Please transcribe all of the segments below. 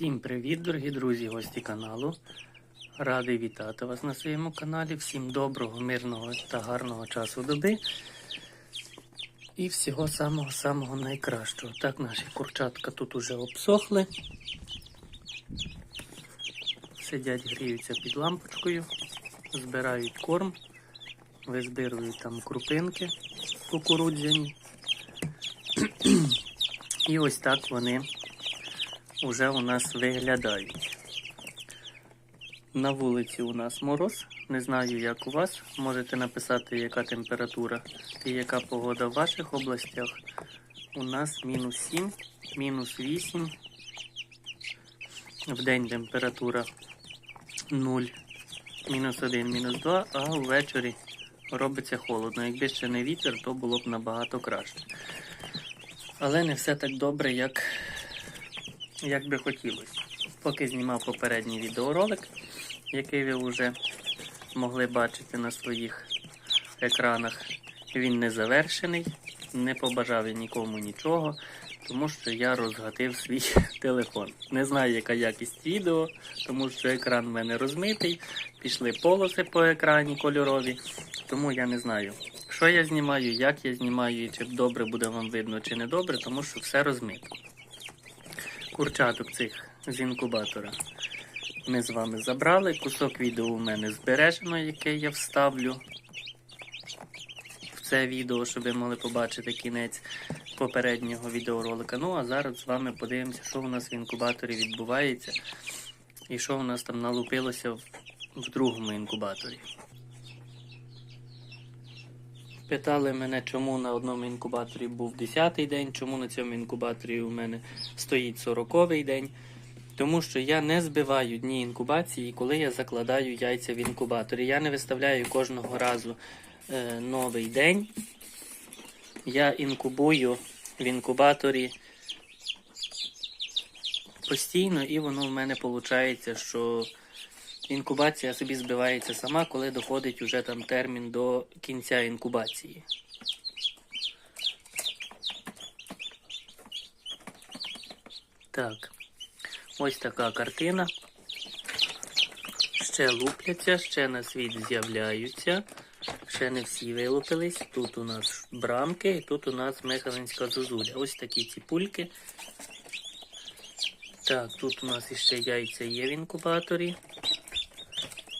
Всім привіт, дорогі друзі, гості каналу. Радий вітати вас на своєму каналі. Всім доброго, мирного та гарного часу доби. І всього самого-самого найкращого. Так, наші курчатка тут уже обсохли. Сидять, гріються під лампочкою, збирають корм, визбирують там крупинки кукурудзяні. І ось так вони вже у нас виглядають. На вулиці у нас мороз. Не знаю, як у вас. Можете написати, яка температура і яка погода в ваших областях. У нас мінус 7, мінус 8. В день температура 0, мінус 1, мінус 2, а ввечері робиться холодно. Якби ще не вітер, то було б набагато краще. Але не все так добре, як як би хотілося. Поки знімав попередній відеоролик, який ви вже могли бачити на своїх екранах, він не завершений, не побажав я нікому нічого, тому що я розгатив свій телефон. Не знаю, яка якість відео, тому що екран в мене розмитий, пішли полоси по екрані кольорові, тому я не знаю. Що я знімаю, як я знімаю, і чи добре буде вам видно, чи не добре, тому що все розмито курчаток цих з інкубатора ми з вами забрали. Кусок відео у мене збережено, яке я вставлю в це відео, щоб ви могли побачити кінець попереднього відеоролика. Ну а зараз з вами подивимося, що у нас в інкубаторі відбувається і що у нас там налупилося в, другому інкубаторі. Питали мене, чому на одному інкубаторі був 10-й день, чому на цьому інкубаторі у мене стоїть 40-й день. Тому що я не збиваю дні інкубації, коли я закладаю яйця в інкубаторі. Я не виставляю кожного разу е, новий день. Я інкубую в інкубаторі постійно, і воно в мене виходить, що інкубація собі збивається сама, коли доходить уже там термін до кінця інкубації. Так, ось така картина. Ще лупляться, ще на світ з'являються. Ще не всі вилупились. Тут у нас брамки і тут у нас мехалинська зозуля. Ось такі ці пульки. Так, тут у нас іще яйця є в інкубаторі.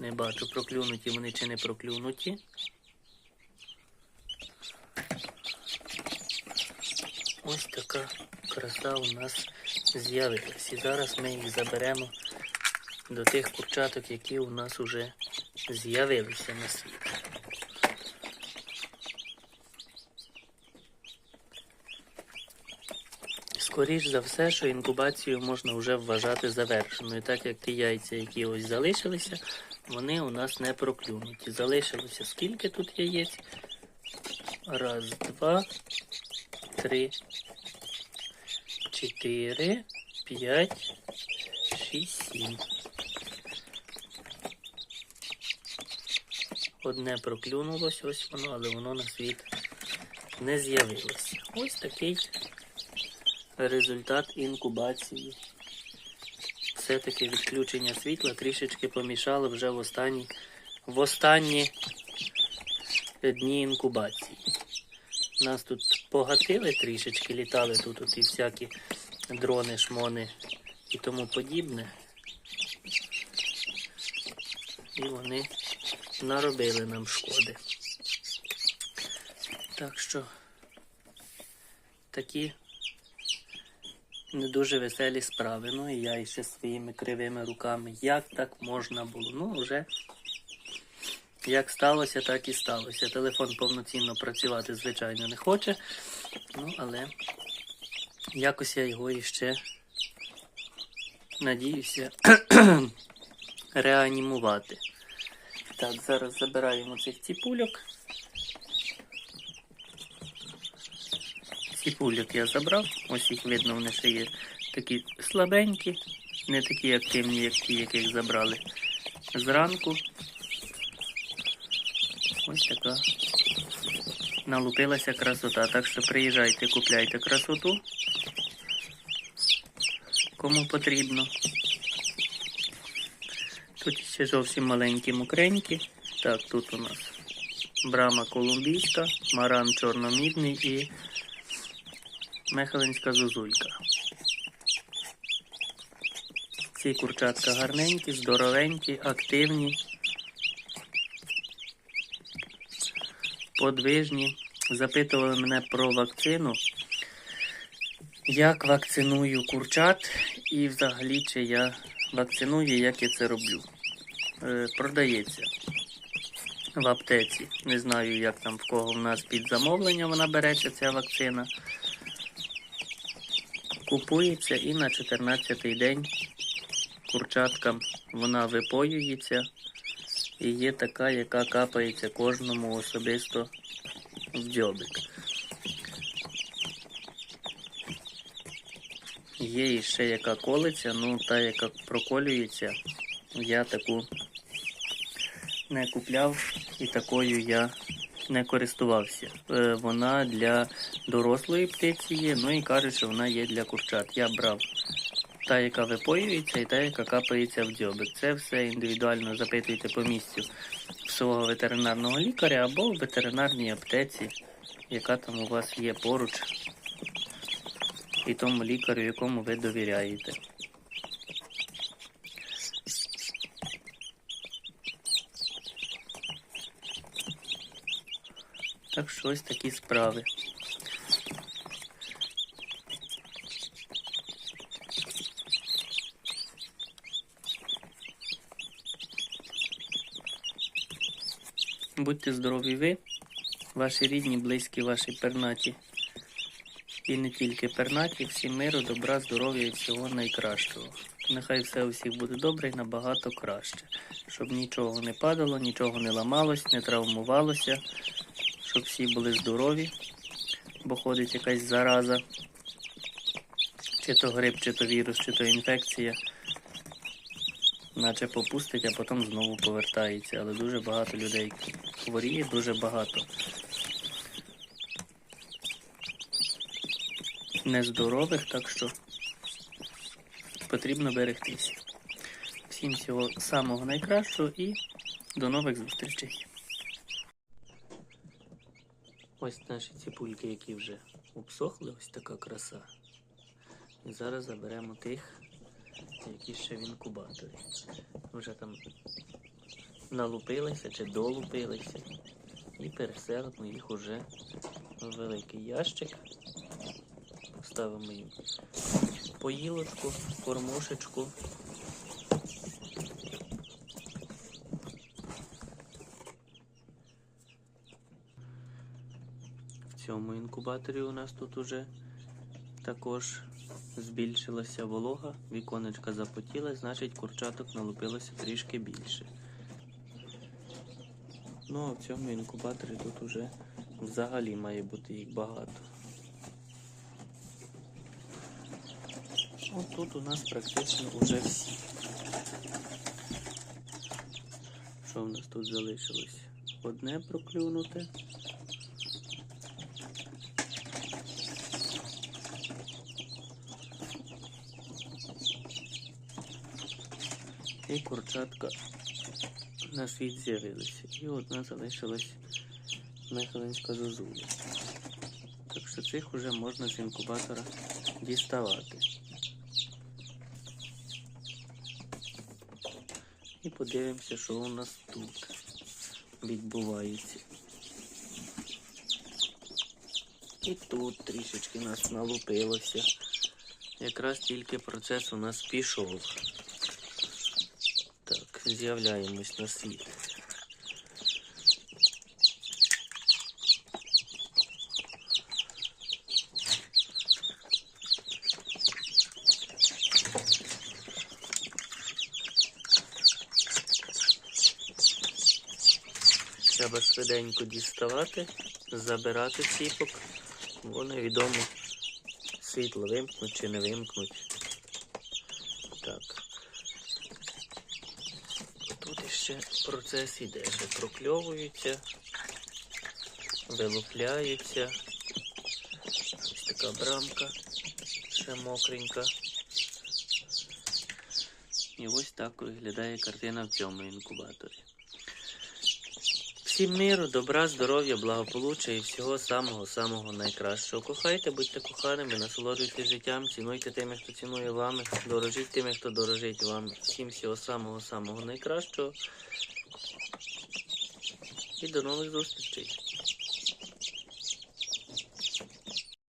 Не бачу, проклюнуті вони чи не проклюнуті. Ось така краса у нас з'явилась. І зараз ми їх заберемо до тих курчаток, які у нас вже з'явилися на світ. Скоріш за все, що інкубацію можна вже вважати завершеною, так як ті яйця, які ось залишилися, вони у нас не проклюнуті. Залишилося скільки тут яєць? Раз, два, три, чотири, п'ять, шість, сім. Одне проклюнулось, ось воно, але воно на світ не з'явилося. Ось такий результат інкубації. Все-таки відключення світла трішечки помішало вже в останні, в останні дні інкубації. Нас тут погатили трішечки, літали тут оті всякі дрони, шмони і тому подібне. І вони наробили нам шкоди. Так що такі не дуже веселі справи. Ну і я ще своїми кривими руками. Як так можна було? Ну, вже як сталося, так і сталося. Телефон повноцінно працювати, звичайно, не хоче. Ну, але якось я його іще надіюся реанімувати. Так, зараз забираємо цих ціпульок. Ціпульок я забрав, ось їх видно, вони ще є такі слабенькі, не такі активні, як ті, яких забрали зранку. Ось така налупилася красота. Так що приїжджайте, купляйте красоту. кому потрібно. Тут ще зовсім маленькі мокренькі. Так, тут у нас брама колумбійська, маран чорномідний і мехелинська зозулька. Ці курчатка гарненькі, здоровенькі, активні, подвижні. Запитували мене про вакцину. Як вакциную курчат і взагалі чи я вакциную, як я це роблю. Е, продається в аптеці. Не знаю, як там в кого в нас під замовлення вона береться, ця вакцина. Купується і на 14-й день курчаткам вона випоюється і є така, яка капається кожному особисто в дзьобик. Є і ще яка колиться, ну та яка проколюється, я таку не купляв і такою я не користувався. Е, Вона для дорослої птиці є, ну і кажуть, що вона є для курчат. Я брав та, яка випоюється, і та, яка капається в дзьобик. Це все індивідуально запитуйте по місцю свого ветеринарного лікаря або в ветеринарній аптеці, яка там у вас є поруч, і тому лікарю, якому ви довіряєте. Так що ось такі справи. Будьте здорові ви, ваші рідні, близькі, ваші пернаті. І не тільки пернаті, всім миру, добра, здоров'я і всього найкращого. Нехай все у всіх буде добре і набагато краще. Щоб нічого не падало, нічого не ламалось, не травмувалося, щоб всі були здорові, бо ходить якась зараза, чи то грип, чи то вірус, чи то інфекція. Наче попустить, а потім знову повертається. Але дуже багато людей хворіє, дуже багато. нездорових, так що потрібно берегтися. Всім всього самого найкращого і до нових зустрічей. Ось наші ципульки, які вже обсохли, ось така краса. І зараз заберемо тих, які ще в інкубаторі. Вже там налупилися чи долупилися. І переселимо їх уже в великий ящик. Ставимо їм поїлочку, кормушечку. В цьому інкубаторі у нас тут уже також збільшилася волога, віконечка запотіла, значить курчаток налупилося трішки більше. Ну а в цьому інкубаторі тут уже взагалі має бути їх багато. От тут у нас практично вже всі. Що в нас тут залишилось? Одне проклюнуте. І курчатка на світ з'явилися. І одна залишилась мехалинська зозуля. Так що цих вже можна з інкубатора діставати. І подивимося, що у нас тут відбувається. І тут трішечки нас налупилося. Якраз тільки процес у нас пішов. З'являємось на світ. Треба швиденько діставати, забирати ціпок, бо невідомо світло вимкнуть чи не вимкнуть. Так. Тут ще процес іде, що прокльовуються, вилупляються. Ось така брамка, ще мокренька. І ось так виглядає картина в цьому інкубаторі. Всім миру, добра, здоров'я, благополуччя і всього самого-самого найкращого. Кохайте, будьте коханими, насолоджуйтесь життям, цінуйте тими, хто цінує вами, дорожіть тими, хто дорожить вам. Всім всього самого-самого найкращого. І до нових зустрічей.